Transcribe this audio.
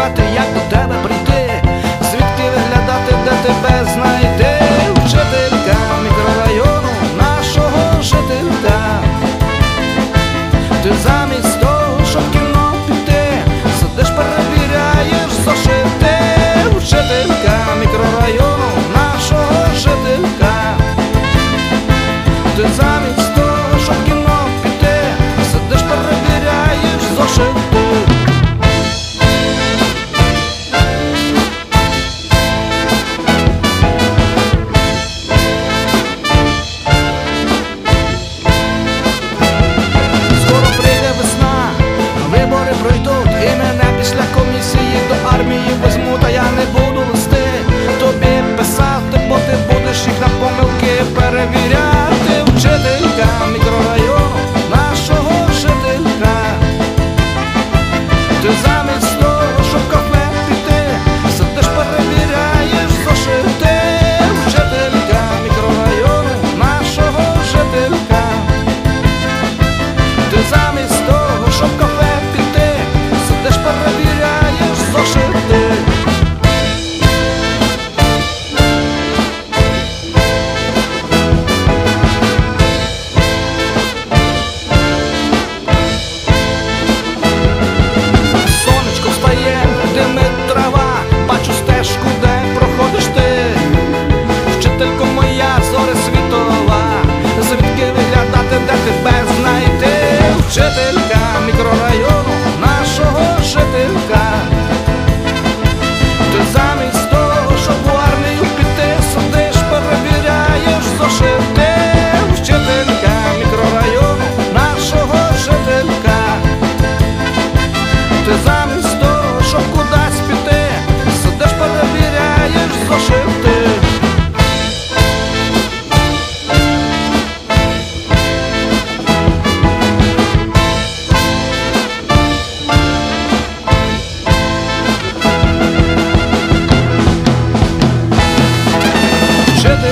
got the yak. бутилка, ти замість того, щоб кафе піти, сидиш перевіряєш зошити. Сонечко встає, димить трава, бачу стежку, де проходиш ти, вчителько моя, зори світ. жителька мікрорайону нашого жителька. se